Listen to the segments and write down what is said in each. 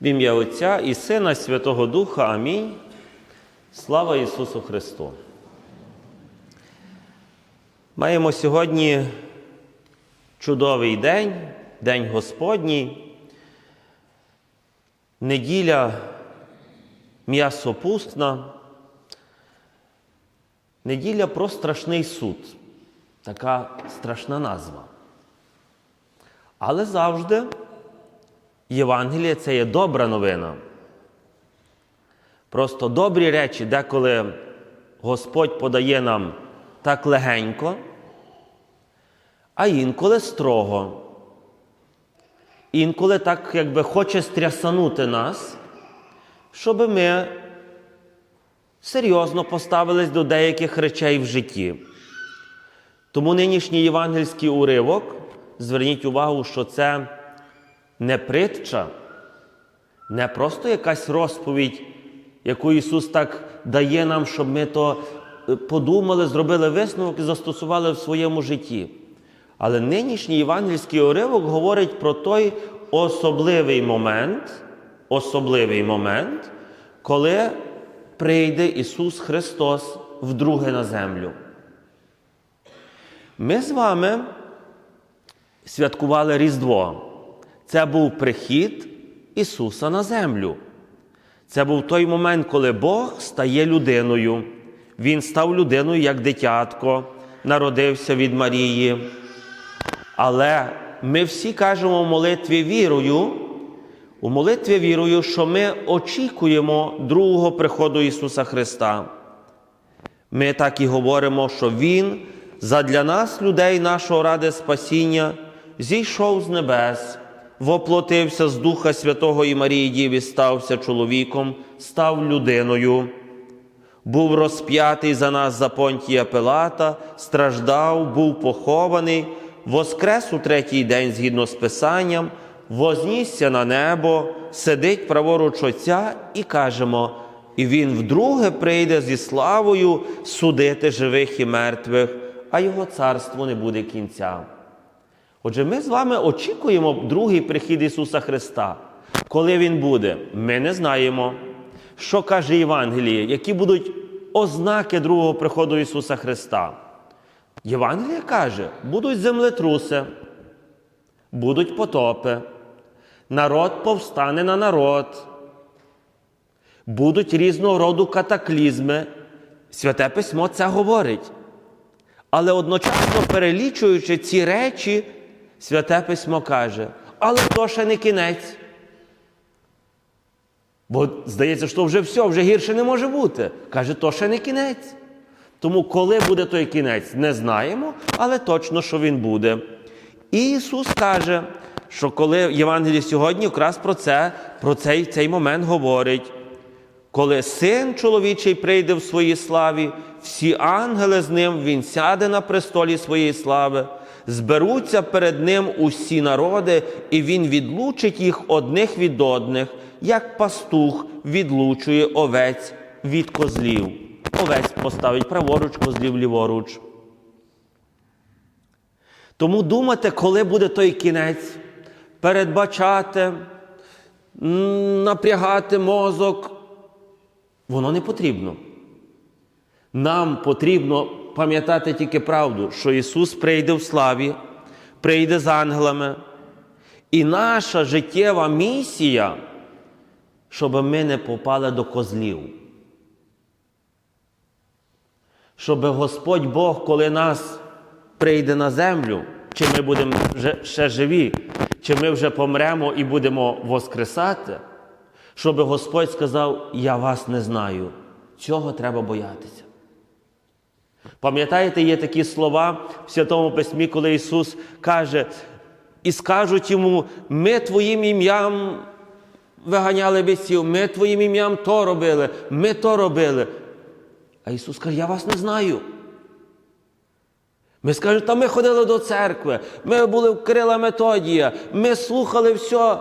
В ім'я Отця і Сина Святого Духа. Амінь. Слава Ісусу Христу. Маємо сьогодні чудовий день, День Господній. Неділя м'ясопустна. Неділя про страшний суд. Така страшна назва. Але завжди Євангеліє це є добра новина. Просто добрі речі, деколи Господь подає нам так легенько, а інколи строго. Інколи так, якби хоче стрясанути нас, щоб ми серйозно поставились до деяких речей в житті. Тому нинішній євангельський уривок, зверніть увагу, що це не притча, не просто якась розповідь, яку Ісус так дає нам, щоб ми то е, подумали, зробили висновок і застосували в своєму житті. Але нинішній євангельський уривок говорить про той особливий момент, особливий момент, коли прийде Ісус Христос вдруге на землю. Ми з вами святкували Різдво. Це був прихід Ісуса на землю. Це був той момент, коли Бог стає людиною. Він став людиною як дитятко, народився від Марії. Але ми всі кажемо в молитві вірою, у молитві вірою, що ми очікуємо другого приходу Ісуса Христа. Ми так і говоримо, що Він задля нас, людей нашого ради спасіння, зійшов з небес, воплотився з Духа Святого і Марії Діві, стався чоловіком, став людиною, був розп'ятий за нас за понтія Пилата, страждав, був похований, воскрес у третій день згідно з Писанням, вознісся на небо, сидить праворуч Отця і кажемо, і Він вдруге прийде зі славою судити живих і мертвих, а Його царство не буде кінця. Отже, ми з вами очікуємо другий прихід Ісуса Христа. Коли Він буде, ми не знаємо. Що каже Євангеліє, які будуть ознаки другого приходу Ісуса Христа? Євангеліє каже, будуть землетруси, будуть потопи, народ повстане на народ, будуть різного роду катаклізми. Святе письмо це говорить. Але одночасно перелічуючи ці речі, Святе Письмо каже, але то ще не кінець. Бо здається, що вже все, вже гірше не може бути. Каже, то ще не кінець. Тому, коли буде той кінець, не знаємо, але точно, що він буде. І Ісус каже, що коли Євангеліє сьогодні якраз про це, про цей, цей момент говорить, коли син чоловічий прийде в своїй славі, всі ангели з ним, він сяде на престолі своєї слави, зберуться перед ним усі народи, і він відлучить їх одних від одних, як пастух відлучує овець від козлів. Овець поставить праворуч, козлів ліворуч. Тому думати, коли буде той кінець, передбачати, напрягати мозок, воно не потрібно. Нам потрібно пам'ятати тільки правду, що Ісус прийде в славі, прийде з ангелами. І наша життєва місія, щоб ми не попали до козлів. Щоб Господь Бог, коли нас прийде на землю, чи ми будемо ще живі, чи ми вже помремо і будемо воскресати, щоб Господь сказав: Я вас не знаю. Цього треба боятися. Пам'ятаєте, є такі слова в Святому Письмі, коли Ісус каже, і скажуть йому, ми Твоїм ім'ям виганяли бісів, ми Твоїм ім'ям то робили, ми то робили. А Ісус каже, я вас не знаю. Ми скажемо, та ми ходили до церкви, ми були в Кирила Методія, ми слухали все.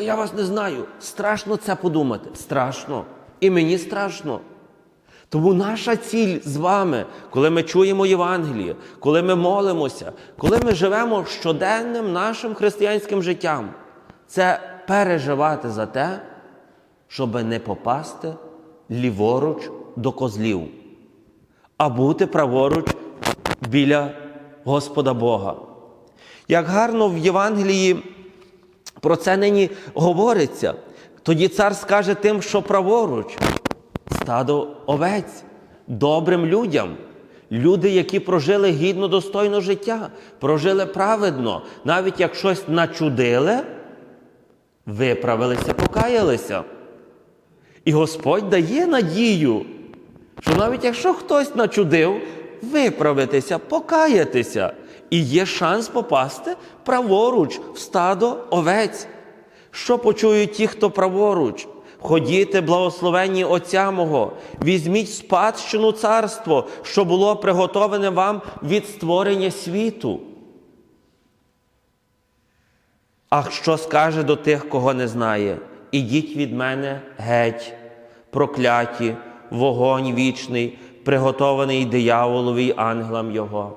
Я вас не знаю. Страшно це подумати. Страшно. І мені страшно. Тому наша ціль з вами, коли ми чуємо Євангеліє, коли ми молимося, коли ми живемо щоденним нашим християнським життям, це переживати за те, щоб не попасти ліворуч до козлів, а бути праворуч біля Господа Бога. Як гарно в Євангелії про це нині говориться, тоді цар скаже тим, що праворуч, стадо овець, добрим людям. Люди, які прожили гідно достойно життя, прожили праведно, навіть як щось начудили, виправилися, покаялися. І Господь дає надію, що навіть якщо хтось начудив, виправитися, покаятися, і є шанс попасти праворуч в стадо овець. Що почують ті, хто праворуч? Ходіте, благословенні Отця мого, візьміть спадщину царство, що було приготоване вам від створення світу. А що скаже до тих, кого не знає? Ідіть від мене геть, прокляті, вогонь вічний, приготований дияволові й ангелам його.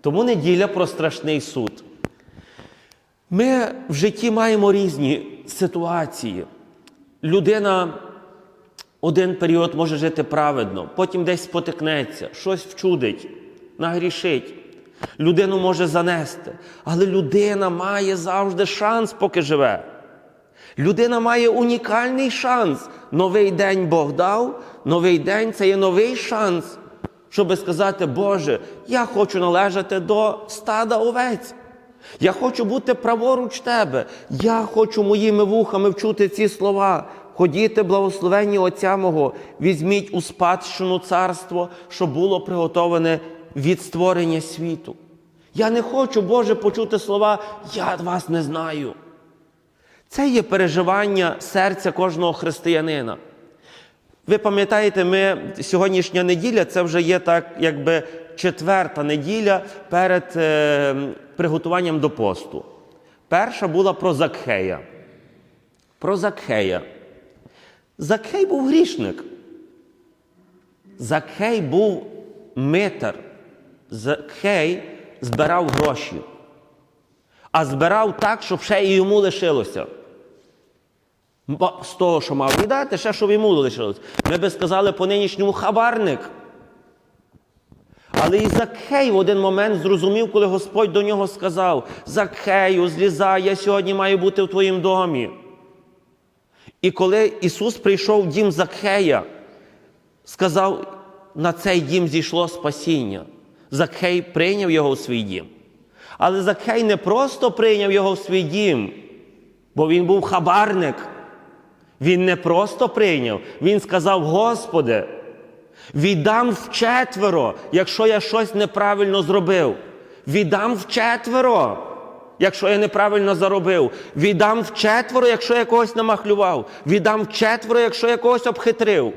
Тому неділя про страшний суд. Ми в житті маємо різні ситуації. Людина один період може жити праведно, потім десь спотикнеться, щось вчудить, нагрішить. Людину може занести, але людина має завжди шанс, поки живе. Людина має унікальний шанс. Новий день Бог дав, новий день це є новий шанс, щоб сказати, Боже, я хочу належати до стада овець. Я хочу бути праворуч тебе. Я хочу моїми вухами вчути ці слова. Ходіте, благословенні Отця мого, візьміть у спадщину царство, що було приготоване від створення світу. Я не хочу, Боже, почути слова Я вас не знаю. Це є переживання серця кожного християнина. Ви пам'ятаєте, ми сьогоднішня неділя це вже є так, якби четверта неділя перед е, приготуванням до посту. Перша була про Закхея. Про Закхея. Закхей був грішник. Закхей був митар. Закхей збирав гроші. А збирав так, щоб ще і йому лишилося. З того, що мав віддати, ще щоб йому лишилось. Ми би сказали по нинішньому хабарник. Але і Закхей в один момент зрозумів, коли Господь до нього сказав: Закхею, злізай, я сьогодні маю бути в твоїм домі. І коли Ісус прийшов в дім Закхея, сказав, на цей дім зійшло спасіння. Закхей прийняв його у свій дім. Але Закхей не просто прийняв його в свій дім, бо він був хабарник. Він не просто прийняв, він сказав: Господи, віддам вчетверо, якщо я щось неправильно зробив. Віддам вчетверо, якщо я неправильно заробив. Віддам вчетверо, якщо я когось намахлював. Віддам вчетверо, якщо я когось обхитрив.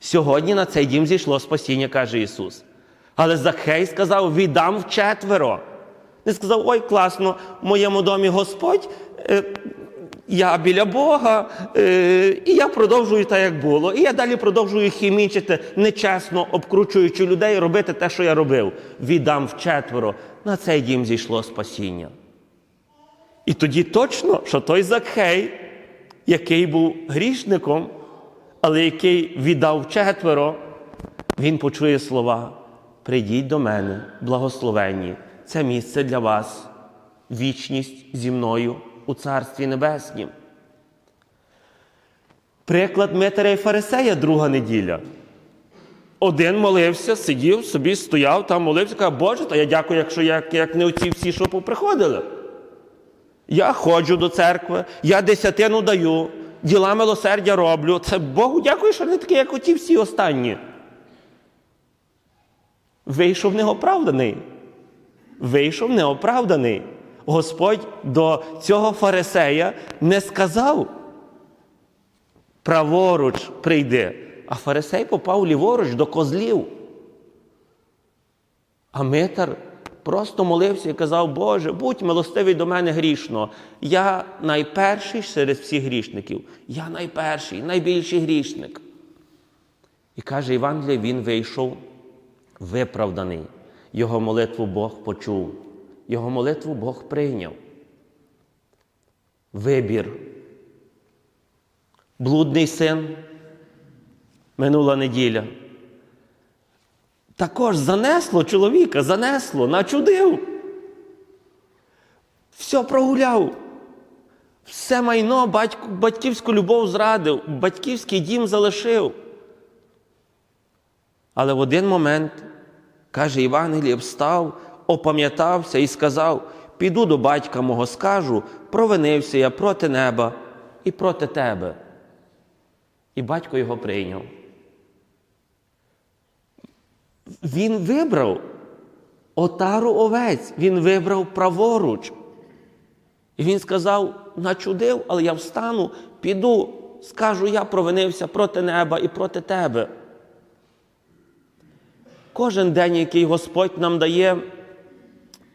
Сьогодні на цей дім зійшло спасіння, каже Ісус. Але Захей сказав: віддам вчетверо. Не сказав, ой, класно, в моєму домі Господь, е, я біля Бога, е, і я продовжую так, як було. І я далі продовжую хімічити, нечесно обкручуючи людей, робити те, що я робив. Віддам вчетверо. На цей дім зійшло спасіння. І тоді точно, що той Закхей, який був грішником, але який віддав четверо, він почує слова. Прийдіть до мене, благословенні, це місце для вас, вічність зі мною у Царстві Небеснім. Приклад Митаря і Фарисея друга неділя. Один молився, сидів, собі стояв там, молився, каже, Боже, та я дякую, якщо як, як не оці всі, що поприходили. Я ходжу до церкви, я десятину даю, діла милосердя роблю. Це Богу дякую, що не такі, як оті всі останні. Вийшов неоправданий. Вийшов неоправданий. Господь до цього фарисея не сказав. Праворуч прийди. А фарисей попав ліворуч до козлів. А Митар просто молився і казав, Боже, будь милостивий до мене грішно. Я найперший серед всіх грішників. Я найперший, найбільший грішник. І каже Івангелія, він вийшов виправданий. Його молитву Бог почув. Його молитву Бог прийняв. Вибір. блудний син, минула неділя. Також занесло чоловіка, занесло, начудив. Все прогуляв. Все майно, батько, батьківську любов зрадив, батьківський дім залишив. Але в один момент, каже Євангеліє, встав, опам'ятався і сказав: піду до батька мого, скажу, провинився я проти неба і проти тебе. І батько його прийняв. Він вибрав отару овець, він вибрав праворуч. І він сказав: начудив, але я встану, піду, скажу, я провинився проти неба і проти тебе. Кожен день, який Господь нам дає,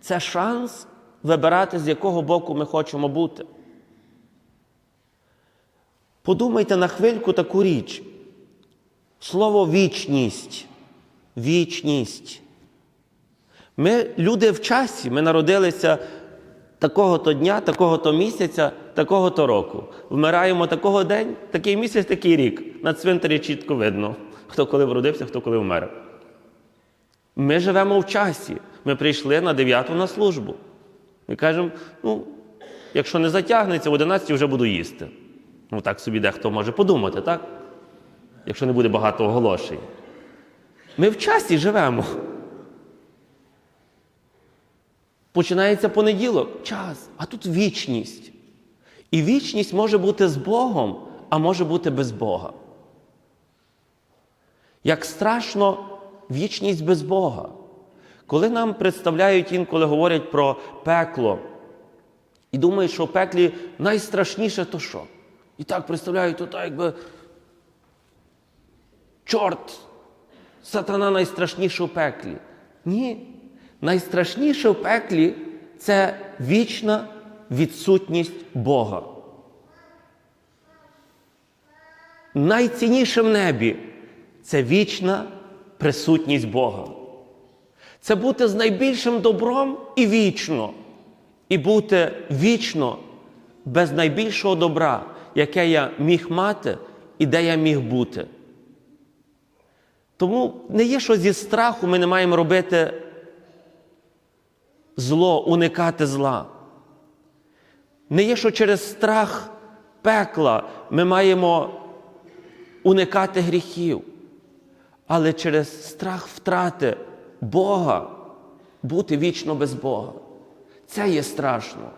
це шанс вибирати, з якого боку ми хочемо бути. Подумайте на хвильку таку річ. Слово вічність. Вічність. Ми люди в часі, ми народилися такого-то дня, такого-то місяця, такого-то року. Вмираємо такого день, такий місяць, такий рік. На цвинтарі чітко видно, хто коли вродився, хто коли вмер. Ми живемо в часі. Ми прийшли на 9 на службу. Ми кажемо, ну, якщо не затягнеться, в 11 вже буду їсти. Ну, так собі дехто може подумати, так? Якщо не буде багато оголошень. Ми в часі живемо. Починається понеділок, час, а тут вічність. І вічність може бути з Богом, а може бути без Бога. Як страшно вічність без Бога. Коли нам представляють інколи говорять про пекло, і думають, що в пеклі найстрашніше то що? І так представляють, то так якби чорт, сатана найстрашніше в пеклі. Ні. Найстрашніше в пеклі це вічна відсутність Бога. Найцінніше в небі це вічна присутність Бога. Це бути з найбільшим добром і вічно. І бути вічно без найбільшого добра, яке я міг мати і де я міг бути. Тому не є, що зі страху ми не маємо робити зло, уникати зла. Не є, що через страх пекла ми маємо уникати гріхів, але через страх втрати Бога бути вічно без Бога. Це є страшно.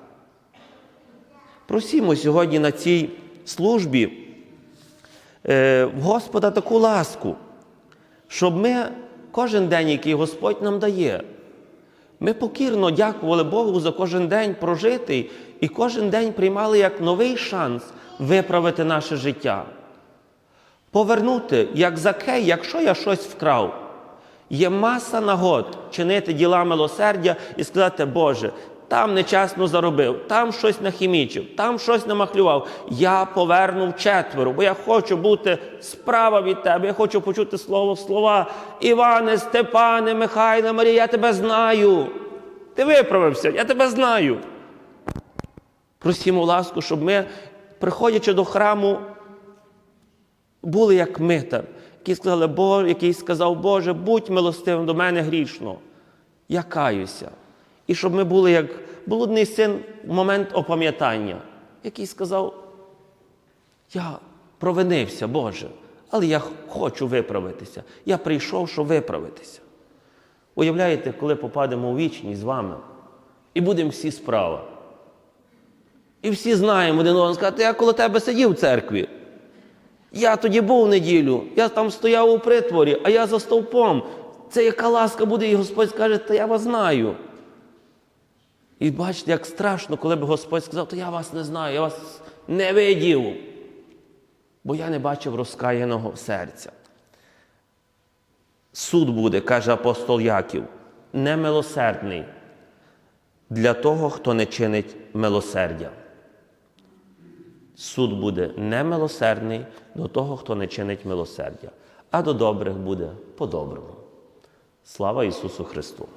Просімо сьогодні на цій службі е, в Господа таку ласку, щоб ми кожен день, який Господь нам дає, ми покірно дякували Богу за кожен день прожитий і кожен день приймали як новий шанс виправити наше життя. Повернути, як закей, якщо я щось вкрав. Є маса нагод чинити діла милосердя і сказати, Боже, там нечесно заробив, там щось нахімічив, там щось намахлював. Я поверну четверо, бо я хочу бути справа від тебе. Я хочу почути слово в слова. Іване, Степане, Михайна, Марія, я тебе знаю. Ти виправився, я тебе знаю. Просімо ласку, щоб ми, приходячи до храму, були як митар, які сказали, Боже, який сказав, Боже, будь милостивим до мене грішно. Я каюся. І щоб ми були як блудний син в момент опам'ятання, який сказав, я провинився, Боже, але я хочу виправитися. Я прийшов, щоб виправитися. Уявляєте, коли попадемо у вічність з вами, і будемо всі справа. І всі знаємо один одного сказати, я коло тебе сидів в церкві. Я тоді був в неділю, я там стояв у притворі, а я за стовпом. Це яка ласка буде, і Господь скаже, та я вас знаю. І бачите, як страшно, коли б Господь сказав, то я вас не знаю, я вас не видів, бо я не бачив розкаяного серця. Суд буде, каже апостол Яків, немилосердний для того, хто не чинить милосердя. Суд буде немилосердний до того, хто не чинить милосердя, а до добрих буде по-доброму. Слава Ісусу Христу!